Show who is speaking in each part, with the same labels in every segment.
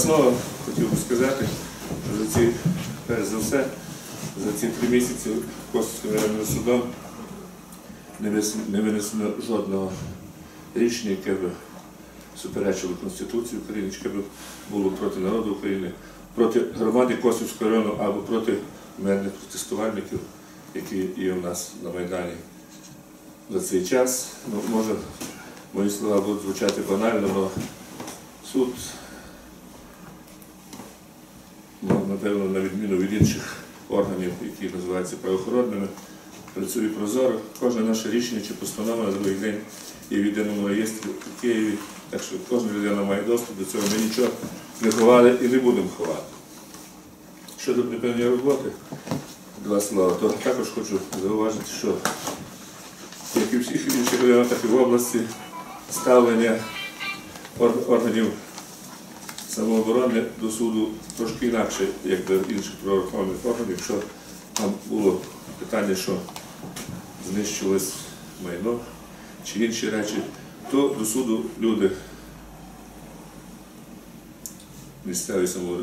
Speaker 1: слова хотів би сказати що за ці, перш за все, за ці три місяці Косівським районним судом не винесено жодного рішення, яке б суперечило Конституції України, яке б було проти народу України, проти громади Косівського району або проти мирних протестувальників, які є у нас на Майдані за цей час. Ну, може, мої слова будуть звучати банально, але суд, напевно, на відміну від інших органів, які називаються правоохоронними, працює прозоро. Кожне наше рішення чи постанова на другий день є в єдиному реєстрі у Києві, так що кожна людина має доступ до цього. Ми нічого не ховали і не будемо ховати. Щодо припинення роботи, два слова, то також хочу зауважити, що як і всіх інших районах, так і в області ставлення органів самооборони до суду трошки інакше, як до інших правоохоронних органів. Якщо там було питання, що знищилось майно чи інші речі, то до суду люди місцевий само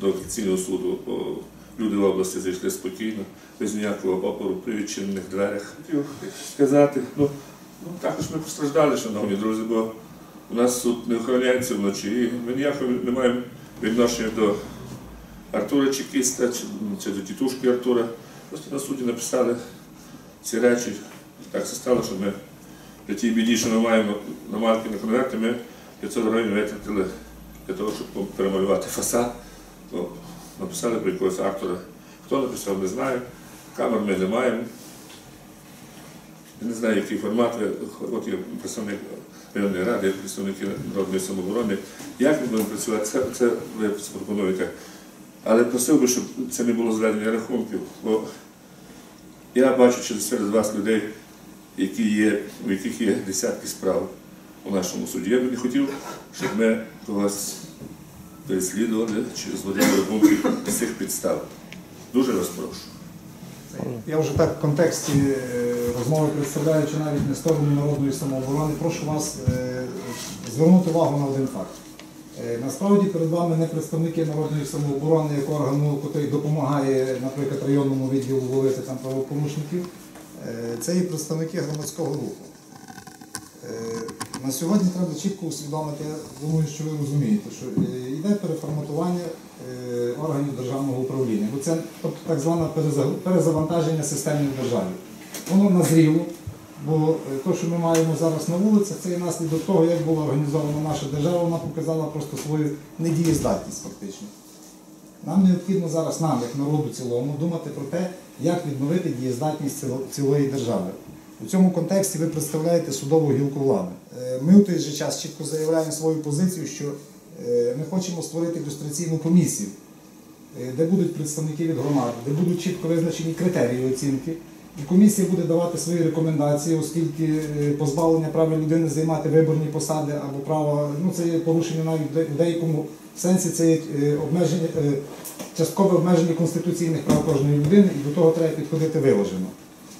Speaker 1: до офіційного суду люди в області зайшли спокійно, без ніякого опору при відчинених дверях. Хотів сказати, ну, ну також ми постраждали, шановні друзі, бо у нас суд не охороняється вночі, і ми ніякого не маємо відношення до Артура Чекіста чи, чи до тітушки Артура. Просто на суді написали ці речі. Так все стало, що ми при тій біді, що ми маємо на марки на конверти, ми 500 гривень витратили для того, щоб перемалювати фасад. То написали про якогось автора. Хто написав, не знаю. Камер ми не маємо. Не знаю, який формат. От є представник районної ради, представники народної самооборони. Як ми будемо працювати, це, це ви запропонуєте. Але просив би, щоб це не було зведення рахунків. Бо я бачу через серед вас людей, які є, у яких є десятки справ у нашому суді. Я би не хотів, щоб ми когось переслідували чи зводили рахунки з цих підстав. Дуже вас прошу.
Speaker 2: Я вже так в контексті е, розмови представляючи навіть не сторону народної самооборони, прошу вас е, звернути увагу на один факт. Е, Насправді перед вами не представники народної самооборони як органу, який допомагає, наприклад, районному відділу ловити там правопорушників. Це є представники громадського руху. На сьогодні треба чітко усвідомити, я думаю, що ви розумієте, що е, йде переформатування е, органів державного управління. Бо це так зване перезавантаження системи в державі. Воно назріло, бо те, що ми маємо зараз на вулицях, це є наслідок того, як була організована наша держава, вона показала просто свою недієздатність фактично. Нам необхідно зараз, нам, як народу цілому, думати про те, як відновити дієздатність цілої держави. У цьому контексті ви представляєте судову гілку влади. Е, Ми у той же час чітко заявляємо свою позицію, що е, ми хочемо створити ілюстраційну комісію, де будуть представники від громад, де будуть чітко визначені критерії оцінки. І комісія буде давати свої рекомендації, оскільки е, позбавлення права людини займати виборні посади або право, ну це є порушення навіть в деякому сенсі це є е, обмеження, е, часткове обмеження конституційних прав кожної людини, і до того треба підходити виважено.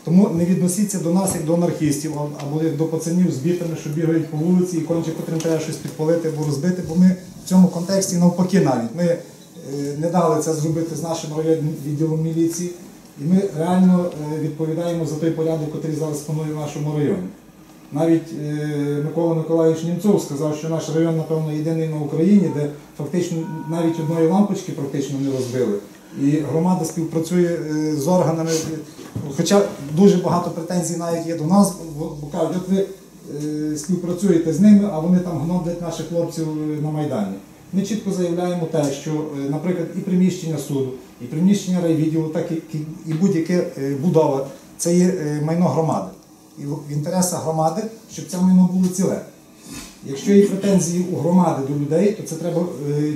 Speaker 2: Тому не відносіться до нас як до анархістів або як до пацанів з бітами, що бігають по вулиці і конче котрим треба щось підпалити або розбити, бо ми в цьому контексті навпаки навіть. Ми е, не дали це зробити з нашим районним відділом міліції, і ми реально е, відповідаємо за той порядок, який зараз панує в нашому районі. Навіть е, Микола Миколаївич Німцов сказав, що наш район, напевно, єдиний на Україні, де фактично навіть одної лампочки практично не розбили. І громада співпрацює е, з органами, е, хоча дуже багато претензій навіть є до нас, бо кажуть, от ви е, співпрацюєте з ними, а вони там гноблять наших хлопців е, на Майдані. Ми чітко заявляємо те, що, е, наприклад, і приміщення суду, і приміщення райвідділу, так і, і- будь-яке е, будова це є е, майно громади. І в інтересах громади, щоб це майно було ціле. Якщо є претензії у громади до людей, то це треба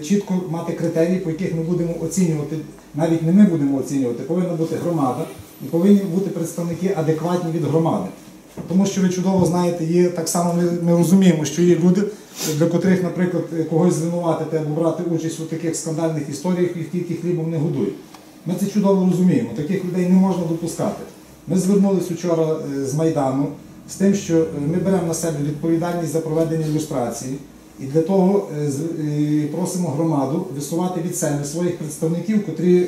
Speaker 2: чітко мати критерії, по яких ми будемо оцінювати. Навіть не ми будемо оцінювати, повинна бути громада і повинні бути представники адекватні від громади. Тому що ви чудово знаєте, є так само ми, ми розуміємо, що є люди, для котрих, наприклад, когось звинуватити або брати участь у таких скандальних історіях, їх тільки хлібом не годують. Ми це чудово розуміємо. Таких людей не можна допускати. Ми звернулися вчора е, з Майдану з тим, що е, ми беремо на себе відповідальність за проведення ілюстрації. І для того е, просимо громаду висувати від себе своїх представників, котрі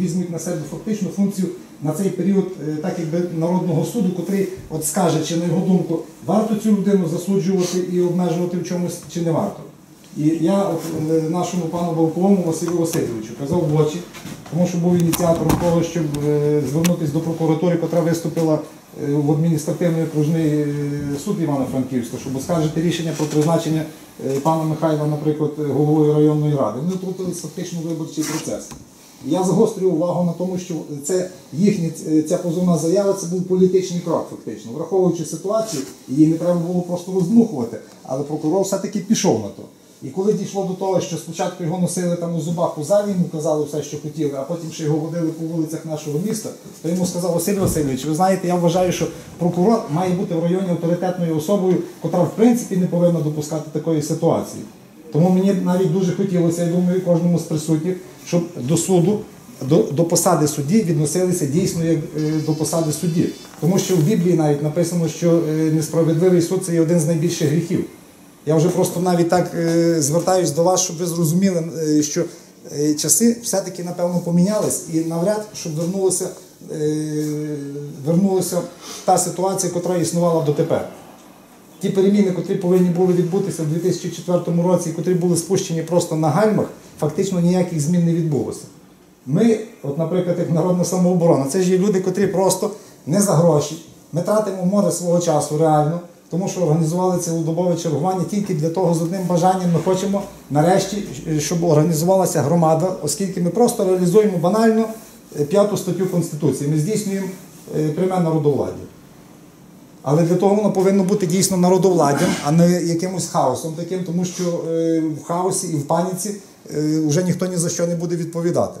Speaker 2: візьмуть на себе фактичну функцію на цей період, е, так якби народного суду, котрий от скаже, чи на його думку варто цю людину засуджувати і обмежувати в чомусь, чи не варто. І я от, е, нашому пану Балковому Василю Васильовичу казав в очі, тому що був ініціатором того, щоб е, звернутися до прокуратури, яка виступила в адміністративний окружний суд Івано-Франківська, щоб оскаржити рішення про призначення пана Михайла, наприклад, головою районної ради. Вони втрутилися фактично виборчий процес. Я загострюю увагу на тому, що це їхня ця позовна заява це був політичний крок, фактично, враховуючи ситуацію, її не треба було просто роздмухувати, але прокурор все-таки пішов на то. І коли дійшло до того, що спочатку його носили там у зубах у залі, йому казали все, що хотіли, а потім ще його водили по вулицях нашого міста, то йому сказав Василь Васильович, ви знаєте, я вважаю, що прокурор має бути в районі авторитетною особою, котра в принципі не повинна допускати такої ситуації. Тому мені навіть дуже хотілося, я думаю, кожному з присутніх, щоб до суду, до, до посади судді відносилися дійсно як е, до посади судді. Тому що в Біблії навіть написано, що е, несправедливий суд це є один з найбільших гріхів. Я вже просто навіть так е, звертаюсь до вас, щоб ви зрозуміли, що часи все-таки напевно помінялись і навряд, щоб вернулося, вернулася та ситуація, яка існувала дотепер. Ті переміни, котрі повинні були відбутися в 2004 році, котрі були спущені просто на гальмах, фактично ніяких змін не відбулося. Ми, от, наприклад, як народна самооборона, це ж є люди, котрі просто не за гроші. Ми тратимо море свого часу реально, тому що організували цілодобове чергування тільки для того з одним бажанням. Ми хочемо нарешті, щоб організувалася громада, оскільки ми просто реалізуємо банально е, п'яту статтю Конституції. Ми здійснюємо е, пряме народовладдя. Але для того воно повинно бути дійсно народовладдям, а не якимось хаосом таким, тому що е, в хаосі і в паніці е, вже ніхто ні за що не буде відповідати.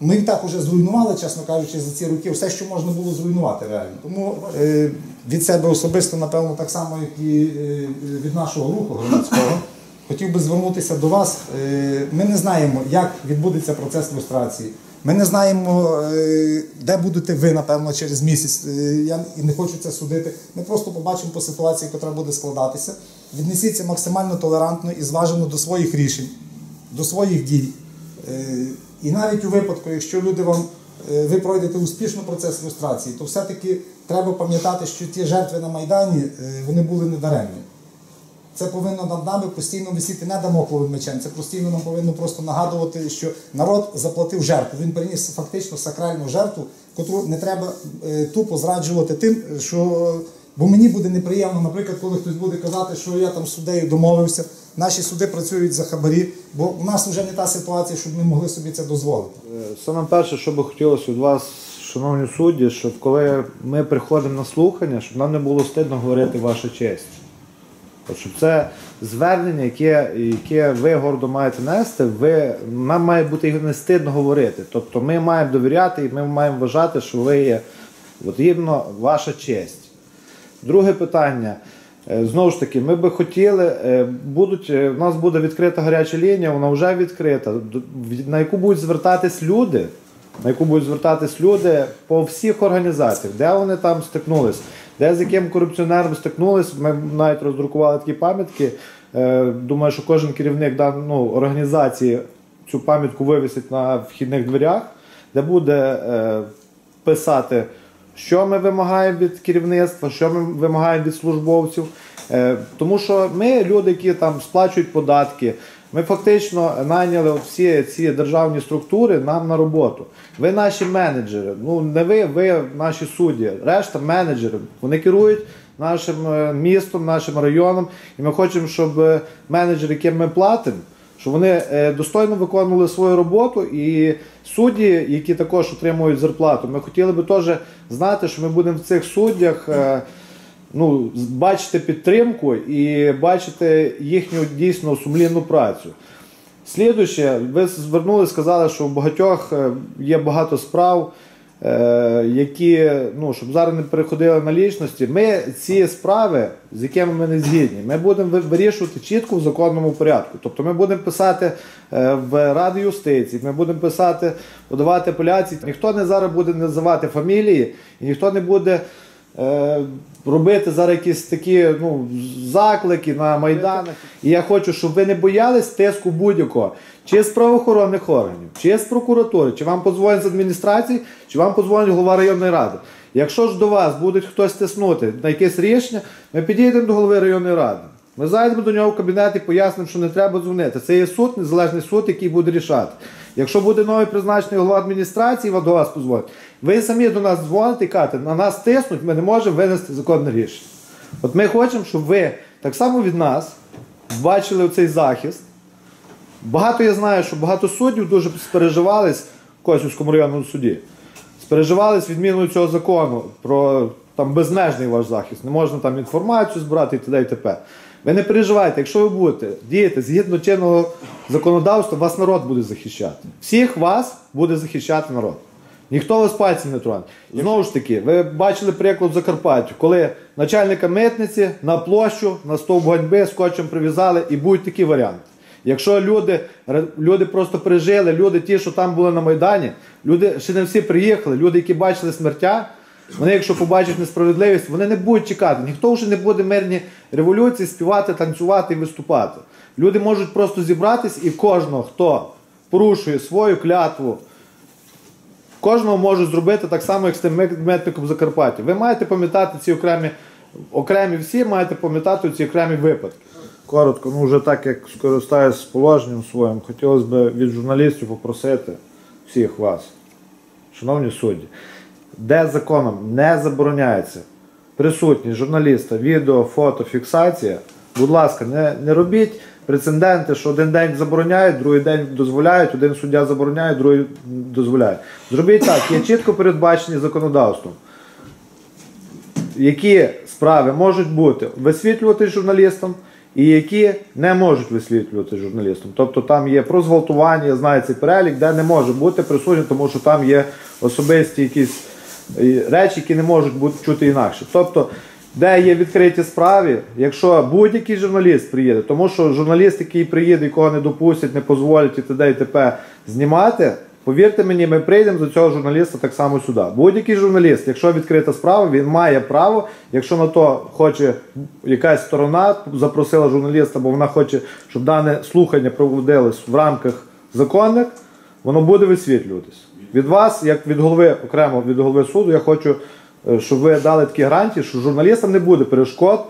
Speaker 2: Ми і так вже зруйнували, чесно кажучи, за ці роки все, що можна було зруйнувати реально. Тому е, від себе особисто, напевно, так само, як і е, від нашого руху громадського, хотів би звернутися до вас. Е, ми не знаємо, як відбудеться процес люстрації. Ми не знаємо, е, де будете ви, напевно, через місяць. Е, Я і не хочу це судити. Ми просто побачимо по ситуації, яка буде складатися. Віднесіться максимально толерантно і зважено до своїх рішень, до своїх дій. Е, І навіть у випадку, якщо люди вам е, ви пройдете успішно процес люстрації, то все-таки треба пам'ятати, що ті жертви на Майдані е, вони були недаремні. Це повинно над нами постійно висіти не дамокловим мечем. Це постійно нам повинно просто нагадувати, що народ заплатив жертву. Він приніс фактично сакральну жертву, котру не треба тупо зраджувати тим, що. Бо мені буде неприємно, наприклад, коли хтось буде казати, що я там з суддею домовився. Наші суди працюють за хабарі, бо у нас вже не та ситуація, щоб ми могли собі це дозволити.
Speaker 3: Е, Саме перше, що би хотілося від вас, шановні судді, щоб коли ми приходимо на слухання, щоб нам не було стидно говорити ваша честь. От щоб це звернення, яке, яке ви гордо маєте нести, ви, нам має бути не стидно говорити. Тобто ми маємо довіряти і ми маємо вважати, що ви є от, іменно ваша честь. Друге питання. Е, Знову ж таки, ми би хотіли, е, будуть, е, у нас буде відкрита гаряча лінія, вона вже відкрита, на яку будуть звертатись люди, на яку будуть звертатись люди по всіх організаціях, де вони там стикнулись, де з яким корупціонером стикнулись. Ми навіть роздрукували такі пам'ятки. Думаю, що кожен керівник ну, організації цю пам'ятку вивісить на вхідних дверях, де буде писати, що ми вимагаємо від керівництва, що ми вимагаємо від службовців. Е, Тому що ми, люди, які там сплачують податки, ми фактично найняли всі ці державні структури нам на роботу. Ви наші менеджери. Ну не ви, ви наші судді. Решта менеджери. Вони керують нашим е, містом, нашим районом. І ми хочемо, щоб е, менеджери, яким ми платимо, щоб вони е, достойно виконували свою роботу, і судді, які також отримують зарплату, ми хотіли би теж знати, що ми будемо в цих суддях е, ну, бачити підтримку і бачити їхню дійсно сумлінну працю. Слідуюче, ви звернули, сказали, що у багатьох е, є багато справ, які, ну, щоб зараз не переходили на лічності. Ми ці справи, з якими ми не згідні, ми будемо вирішувати чітко в законному порядку. Тобто ми будемо писати е, в Раді юстиції, ми будемо писати, подавати апеляції. Ніхто не зараз буде називати фамілії, і ніхто не буде е, робити зараз якісь такі ну, заклики на майданах. І я хочу, щоб ви не боялись тиску будь-якого. Чи з правоохоронних органів, чи з прокуратури, чи вам подзвонять з адміністрації, чи вам подзвонить голова районної ради. Якщо ж до вас буде хтось тиснути на якесь рішення, ми підійдемо до голови районної ради. Ми зайдемо до нього в кабінет і пояснимо, що не треба дзвонити. Це є суд, незалежний суд, який буде рішати. Якщо буде новий призначений голова адміністрації, до вас позвонить. Ви самі до нас дзвоните і кажете, на нас тиснуть, ми не можемо винести законне рішення. От ми хочемо, щоб ви так само від нас бачили цей захист. Багато я знаю, що багато суддів дуже спереживались в Косівському районному суді. Спереживались відміною цього закону про там безмежний ваш захист. Не можна там інформацію збирати і т.д. і т.п. Ви не переживайте, якщо ви будете діяти згідно чинного законодавства, вас народ буде захищати. Всіх вас буде захищати народ. Ніхто вас пальцем не троне. Знову ж таки, ви бачили приклад в Закарпаттю, коли начальника митниці на площу, на стовп ганьби скотчем прив'язали і будуть такі варіанти. Якщо люди, люди просто пережили, люди ті, що там були на Майдані, люди ще не всі приїхали, люди, які бачили смертя, вони, якщо побачать несправедливість, вони не будуть чекати. Ніхто вже не буде мирні революції співати, танцювати і виступати. Люди можуть просто зібратись і кожного, хто порушує свою клятву, Кожного можуть зробити так само, як з тим метником Закарпаття. Ви маєте пам'ятати ці окремі, окремі всі маєте пам'ятати ці окремі випадки. Коротко, ну вже так як скористаюсь положенням своїм, хотілося б від журналістів попросити всіх вас, шановні судді, де законом не забороняється присутність журналіста, відео, фото, фіксація, будь ласка, не, не робіть прецеденти, що один день забороняють, другий день дозволяють, один суддя забороняє, другий дозволяє. Зробіть так, є чітко передбачені законодавством які справи можуть бути висвітлювати журналістам і які не можуть висвітлювати журналістам. Тобто там є про зґвалтування, я цей перелік, де не може бути присутній, тому що там є особисті якісь е, речі, які не можуть бути чути інакше. Тобто, де є відкриті справи, якщо будь-який журналіст приїде, тому що журналіст, який приїде, якого не допустять, не дозволять і т.д. і т.п. знімати, повірте мені, ми прийдемо до цього журналіста так само сюди. Будь-який журналіст, якщо відкрита справа, він має право, якщо на то хоче якась сторона, запросила журналіста, бо вона хоче, щоб дане слухання проводилось в рамках законних, воно буде висвітлюватись. Від вас, як від голови, окремо від голови суду, я хочу, щоб ви дали такі гарантії, що журналістам не буде перешкод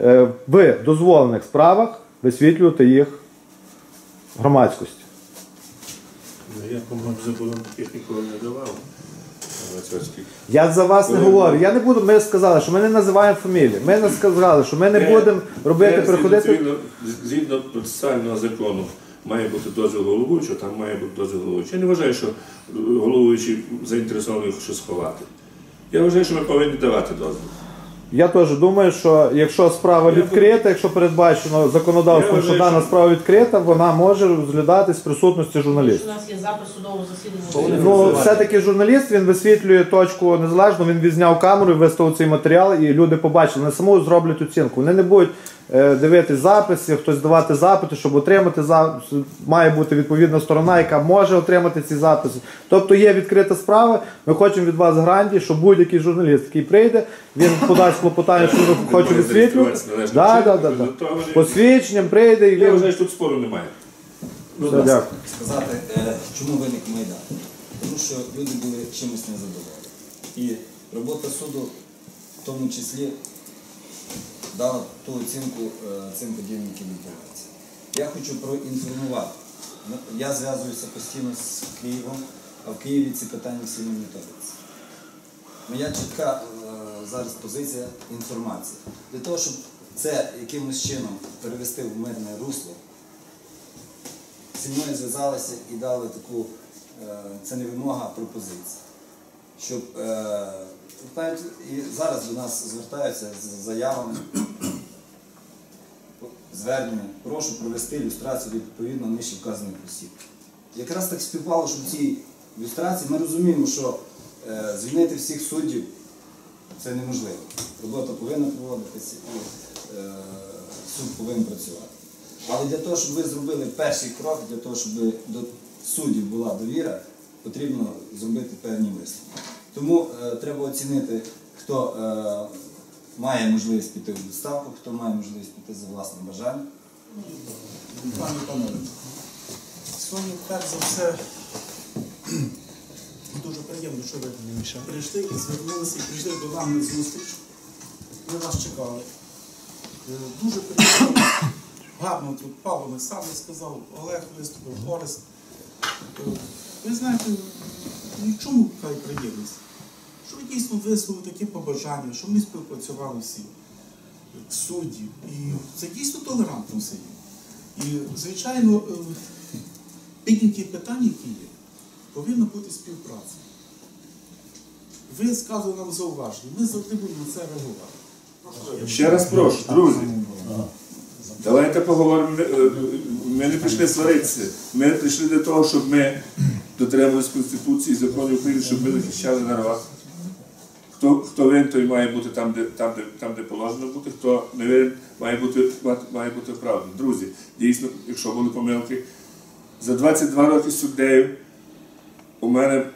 Speaker 3: е, в дозволених справах висвітлювати їх громадськості.
Speaker 1: Ну, Я, по-моєму, заборон таких ніколи не давав.
Speaker 3: Я за вас не говорю. Я не буду. Ми сказали, що ми не називаємо фамілії. Ми не сказали, що ми не будемо робити, приходити.
Speaker 1: Згідно, процесуального закону має бути дозвіл головуючого, там має бути дозвіл головуючого. Я не вважаю, що головуючий зайнтересований щось ховати. Я вважаю, що ми повинні давати дозвіл.
Speaker 3: Я теж думаю, що якщо справа
Speaker 1: Я
Speaker 3: відкрита, якщо передбачено законодавством,
Speaker 1: Я
Speaker 3: що
Speaker 1: вважаю,
Speaker 3: дана
Speaker 1: що-
Speaker 3: справа відкрита, вона може розглядатись в присутності
Speaker 4: У нас є запис судового засідання.
Speaker 3: Ну, все-таки журналіст він висвітлює точку незалежно, він відзняв камеру і виставив цей матеріал, і люди побачили, не саму зроблять оцінку. Вони не будуть е, дивитись записи, хтось давати запити, щоб отримати запис. Має бути відповідна сторона, яка може отримати ці записи. Тобто є відкрита справа. Ми хочемо від вас гарантії, що будь-який журналіст, який прийде, він подасть клопотання, що він хоче висвітлювати. Да, да, да, да. Посвідченням прийде і
Speaker 1: Я
Speaker 3: він.
Speaker 1: вважаю, що тут спору немає.
Speaker 5: Будь
Speaker 3: Все,
Speaker 5: ласка,
Speaker 3: дякую.
Speaker 5: сказати, е, чому виник Майдан? Тому що люди були чимось незадоволені. І робота суду в тому числі дала ту оцінку е, цим подіям, які. Я хочу проінформувати. Ну, Я зв'язуюся постійно з Києвом, а в Києві ці питання всі моніторяться. Моя чітка е, зараз позиція інформація. Для того, щоб це якимось чином перевести в мирне русло, зі мною зв'язалися і дали таку, е, це не вимога, а пропозиція. Щоб е, знаєте, і зараз до нас звертаються з заявами, звернення, прошу провести ілюстрацію відповідно нижче вказаних осіб. Якраз так співпало, що в цій ілюстрації ми розуміємо, що е, звільнити всіх суддів це неможливо. Робота повинна проводитися і е, суд повинен працювати. Але для того, щоб ви зробили перший крок, для того, щоб до суддів була довіра, потрібно зробити певні висновки. Тому е, треба оцінити хто е, має можливість піти в відставку, хто має можливість піти за власним бажанням. Пане Панове,
Speaker 4: Сьогодні, перш за все, дуже приємно, що ви прийшли і звернулися, і прийшли до нам на зустріч. Ми вас чекали. Е, Дуже приємно, гарно тут Павло Олександр сказав, Олег виступив, Орест. Ви знаєте, ні в чому така приємність? Що ви дійсно висловили такі побажання, що ми співпрацювали всі, судді. І це дійсно толерантно все є. І, звичайно, е, підняті питання, які є, повинна бути співпраця. Ви сказали нам зауваження, ми завжди будемо на це реагувати.
Speaker 1: Ще раз прошу, друзі. Давайте поговоримо. Ми, е, не прийшли сваритися. Ми прийшли для того, щоб ми дотримувалися Конституції, і законів України, щоб ми захищали народ. Хто, хто винен, той має бути там, де, там, де, там, де положено бути, хто не винен, має бути, має бути оправданий. Друзі, дійсно, якщо були помилки, за 22 роки суддею у мене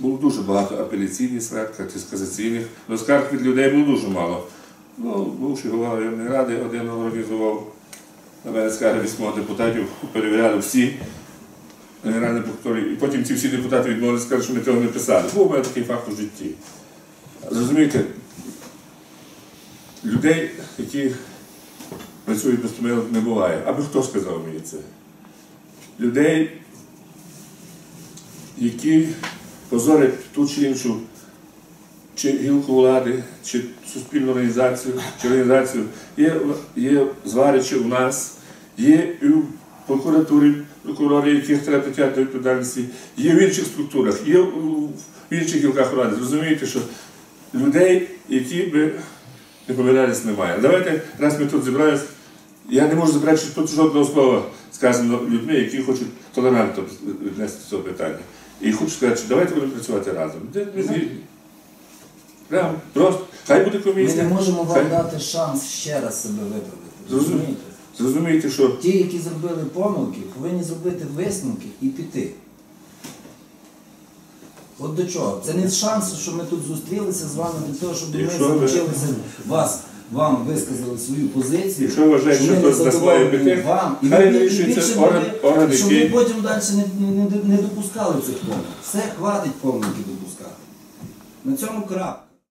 Speaker 1: було дуже багато апеляційних скарг, касаційних, але скарг від людей було дуже мало. Ну, бувший голова районної ради один організував на мене скарги вісьмого депутатів, перевіряли всі генеральні прокурори, і потім ці всі депутати відмовилися, сказали, що ми цього не писали. Був у мене такий факт у житті. Розумієте, людей, які працюють без помилок, не буває. Аби хто сказав мені це? Людей, які позорять ту чи іншу чи гілку влади, чи суспільну організацію, чи організацію, є, є зваричі у нас, є і в прокуратурі прокурори, яких треба притягти до відповідальності, є в інших структурах, є в інших гілках влади. Зрозумієте, що людей, які би не помилялись, немає. Давайте, раз ми тут зібралися, я не можу заперечити тут жодного слова, сказано людьми, які хочуть толерантно віднести до цього питання. І хочу сказати, що давайте будемо працювати разом. Ми згідні? Прямо, просто. Хай буде
Speaker 5: Ми не можемо
Speaker 1: Хай-
Speaker 5: вам дати шанс ще раз себе виправити. Розумієте?
Speaker 1: Зрозумієте, що
Speaker 5: Ті, які зробили помилки, повинні зробити висновки і піти. От до чого? Це не шанс, що ми тут зустрілися з вами для того, щоб ми
Speaker 1: Якщо ви-
Speaker 5: залучилися вас, вам висказали свою позицію.
Speaker 1: Якщо вважаєте,
Speaker 5: що ми
Speaker 1: хтось з
Speaker 5: задоволені
Speaker 1: має піти,
Speaker 5: вам, і
Speaker 1: хай
Speaker 5: ви- і
Speaker 1: вирішується
Speaker 5: більше
Speaker 1: орган- орган,
Speaker 5: щоб
Speaker 1: який-
Speaker 5: ми потім далі не, не, не, не допускали цих помилок. Все, хватить помилки допускати. На цьому крап.